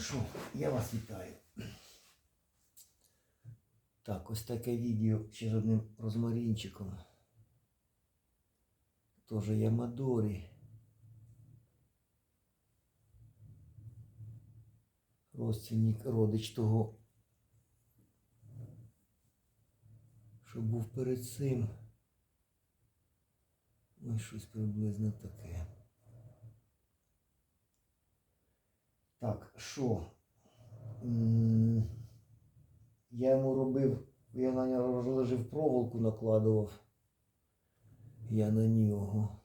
Що, я вас вітаю. Так, ось таке відео ще з одним розмарінчиком. Тоже Ямадорі. Родственник, родич того, що був перед цим. Ну, щось приблизно таке. Так, що? Я йому робив, я на нього розложив проволоку, накладував. Я на нього.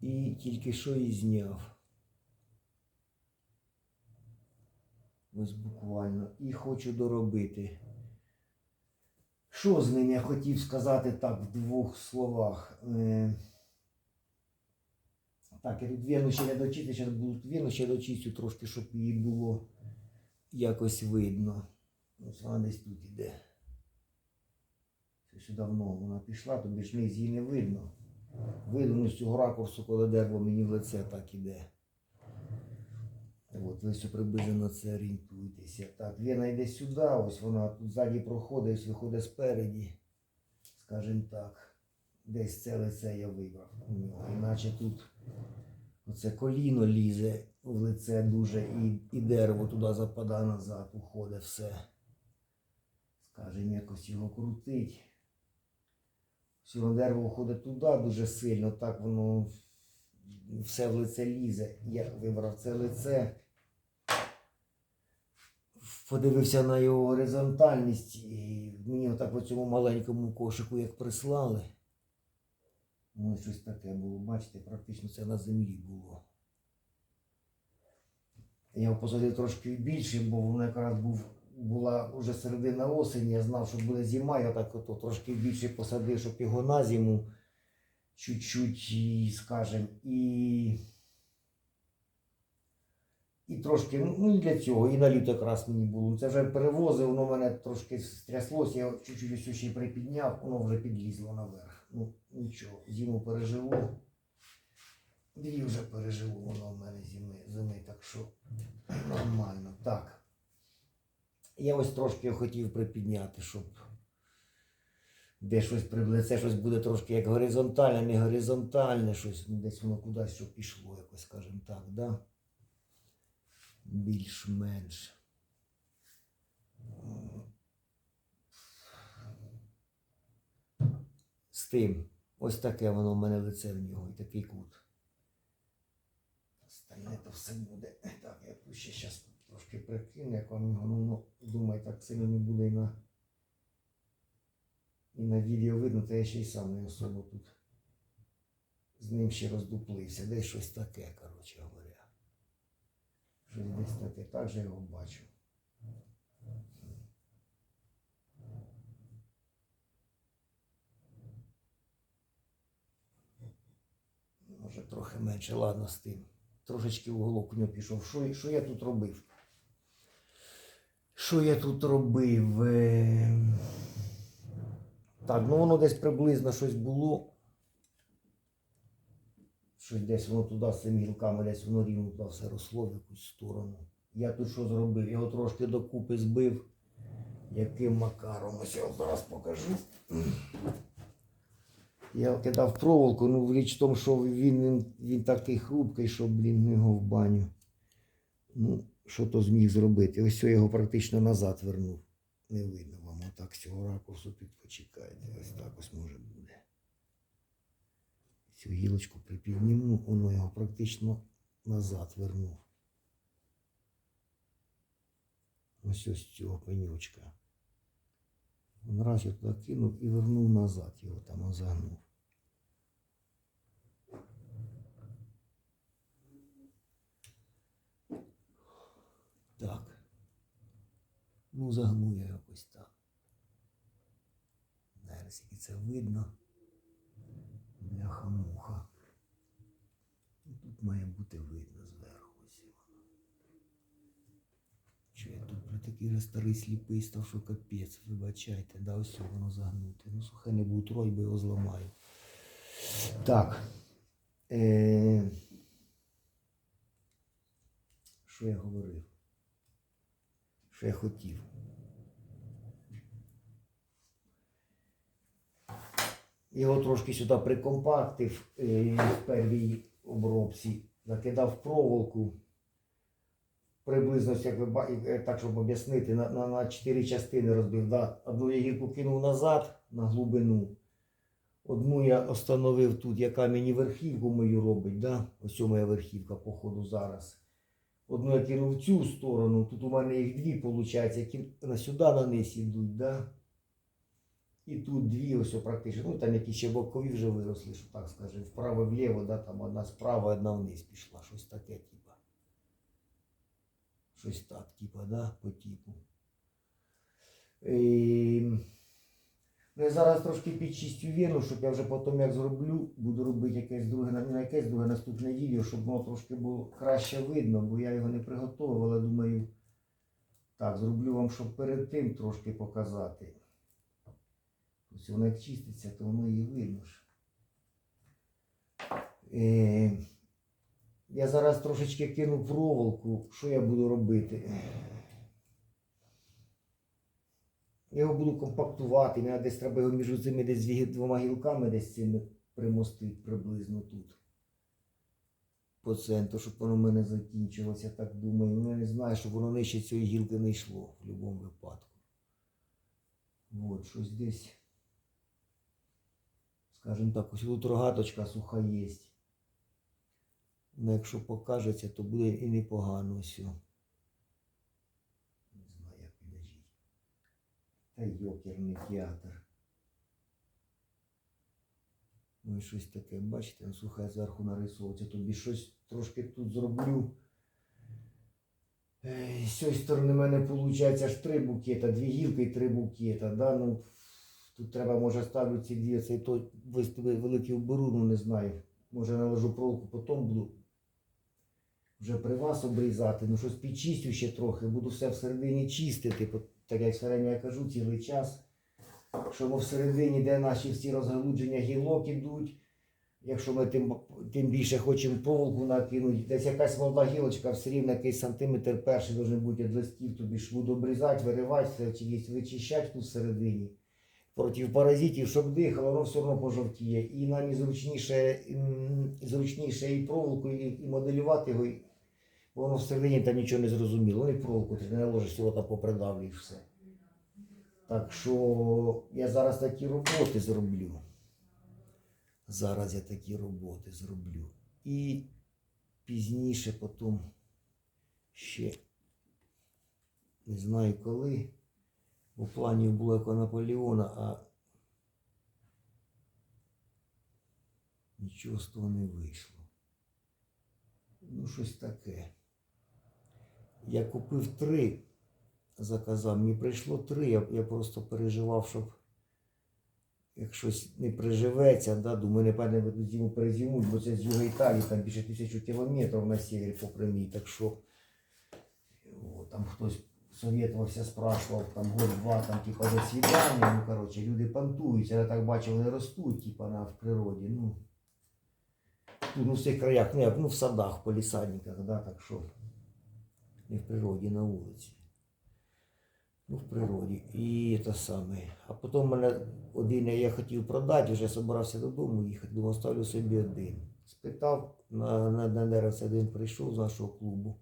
І тільки що і зняв. Ось буквально. І хочу доробити. Що з ним я хотів сказати так в двох словах. Так, я тут вену ще не дочистив, зараз буду вену ще дочистю трошки, щоб її було якось видно. Ось вона десь тут іде. Ще давно вона пішла, то більш низ її не видно. Видно ну, з цього ракурсу, коли дерево мені в лице так іде. От, ви все приблизно на це орієнтуєтеся. Так, вена йде сюди, ось вона тут ззаді проходить, ось виходить спереді. Скажімо так. Десь це лице я вибрав. Іначе тут оце коліно лізе в лице дуже і, і дерево туди западає назад, уходить все. Скажімо, якось його крутить. Все дерево входить туди дуже сильно, так воно все в лице лізе. Я вибрав це лице. Подивився на його горизонтальність і мені отак в цьому маленькому кошику як прислали. Ну, щось таке було, бачите, практично це на землі було. Я посадив трошки більше, бо воно якраз був, була вже середина осені, я знав, що буде зима, я так ото трошки більше посадив, щоб його на зиму чуть-чуть, скажем, і. І трошки, ну, і для цього, і на літо якраз мені було. Це вже перевозив, воно мене трошки стряслося, я чуть-чуть ще припідняв, воно вже підлізло наверх. Ну, нічого, зиму переживу. Дві вже переживу воно в мене зими, зими, так що нормально. Так. Я ось трошки хотів припідняти, щоб де щось приблизно, це щось буде трошки як горизонтальне, не горизонтальне, щось ну, десь воно кудись що пішло, якось, скажімо так, да? більш-менш. Тим. Ось таке воно в мене лице в нього і такий кут. Остальне то все буде. Так, я ще зараз трошки прикину, як воно, воно ну, думаю, так сильно не буде і на, і на відео видно, то я ще й сам не особо тут з ним ще роздуплився. Десь щось таке, коротше говоря. Щось десь таке, так же його бачу. Може трохи менше, ладно з тим. Трошечки уголок у нього пішов. Що, що я тут робив? Що я тут робив? Е, Так, ну воно десь приблизно щось було. Щось десь воно туди з цими гілками, десь воно рівно туди все росло в якусь сторону. Я тут що зробив? Його трошки докупи збив. Яким макаром? Ось я зараз покажу. Я кидав проволоку, ну річ в тому, що він, він, він такий хрупкий, що, блін, ну його в баню. Ну, що то зміг зробити? Ось я його практично назад вернув. Не видно вам отак з цього ракурсу тут почекайте. Ось так ось може буде. Цю гілочку припідніму, воно його практично назад вернув. Ось ось цього пенючка. Він раз я туди кинув і вернув назад, його там загнув. Так. Ну, загнув я якось так. Зараз як це видно. Бляха-муха. Ну, Тут має бути видно зверху. Ось воно. Що вже такий же старий сліпий став, що капець, вибачайте, да, ось воно загнути. Ну, слухай, не буду трой, бо його зламаю. Так. Е... що я говорив? Що я хотів? Його трошки сюди прикомпактив е, в первій обробці, закидав проволоку. Приблизно, як ви ба- е, так, щоб об'яснити, на, на, на чотири частини розбив. Да? Одну я гірку кинув назад на глибину. Одну я остановив тут, яка мені верхівку мою робить. Да? Ось моя верхівка, походу, зараз. Одну я кинув в цю сторону, тут у мене їх дві, виходить, які на сюди на низ ідуть. Да? І тут дві ось практично. Ну там якісь ще бокові вже виросли, що так скажемо. Вправо вліво, да, там одна справа, одна вниз пішла. Щось таке. Щось так, типа, да, по типу. І... Ну, я зараз трошки підчистю вену, щоб я вже потім як зроблю, буду робити якесь друге, на- не якесь друге наступне відео, щоб воно трошки було краще видно, бо я його не приготував, але думаю, так, зроблю вам, щоб перед тим трошки показати. Ось воно як чиститься, то воно і видно. Е, я зараз трошечки кину проволоку. Що я буду робити? Я його буду компактувати. Мені десь треба його між цими десь двома гілками десь цими примостити приблизно тут. По центру, щоб воно в мене закінчилося, так думаю. Ну, я не знаю, щоб воно нижче цієї гілки не йшло в будь-якому випадку. От, щось десь. Скажімо так, ось тут рогаточка суха є. Ну, якщо покажеться, то буде і непогано все. Не знаю, як підожіть. Та йокерний театр. Ну і щось таке, бачите, ну, суха зверху нарисовується. Тобі щось трошки тут зроблю. Ей, З цієї сторони в мене виходить аж три букета, дві гілки і три букета. Да? Ну, тут треба, може, ставлю ці дві, цей той великий уберу, ну не знаю. Може наложу проволоку, потім буду вже при вас обрізати. Ну щось підчистю ще трохи, буду все всередині чистити, так як все я кажу, цілий час. Що воно всередині, де наші всі розгалудження гілок ідуть. Якщо ми тим, тим більше хочемо проволоку накинути, десь якась молода гілочка, все рівно якийсь сантиметр перший должен бути від листів, тобі ж буду обрізати, виривати, все вичищати тут всередині. Проти паразитів, щоб дихало, воно все одно пожовтіє. І нам і зручніше, м, зручніше і проволоку, і, і моделювати його, і- воно всередині там нічого не зрозуміло. Вони проволоку не наложиш, його там попридавлюєш все. Так що я зараз такі роботи зроблю. Зараз я такі роботи зроблю. І пізніше потім ще не знаю коли. Бо планів було як у Наполеона, а нічого з того не вийшло. Ну, щось таке. Я купив три, заказав. Мені прийшло три, я, я просто переживав, щоб як щось не приживеться, да, думаю, не певне веду зиму перезимуть, бо це з Юга Італії, там більше тисячу кілометрів на севері по прямій, так що о, там хтось советувався, спрашував, там год-два, там, типа, до свидання, ну, коротше, люди понтуються, я так бачив, вони ростуть, типа, на, в природі, ну, тут, ну, в цих краях, ну, як, ну, в садах, в полісадниках, да, так що, не в природі, на вулиці. Ну, в природі. І те саме. А потім мене один я хотів продати, вже збирався додому їхати, думав, ставлю собі один. Спитав, на, на, на деревце один прийшов з нашого клубу.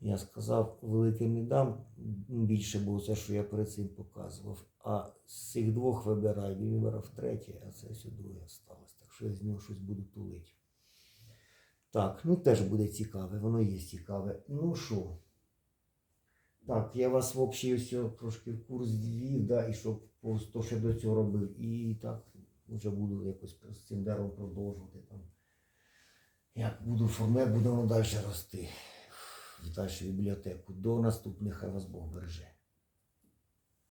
Я сказав, великим не дам, більше було це, що я перед цим показував. А з цих двох вибирай, він вибрав третє, а це все друге. Так що я з нього щось буду тулити. Так, ну теж буде цікаве, воно є цікаве. Ну що? Так, я вас в все трошки в курс ввів, да, і щоб то, що до цього робив. І так вже буду якось з цим деревом продовжувати там. Як буду формет, буде воно далі рости в далі бібліотеку. До наступних, хай вас Бог береже.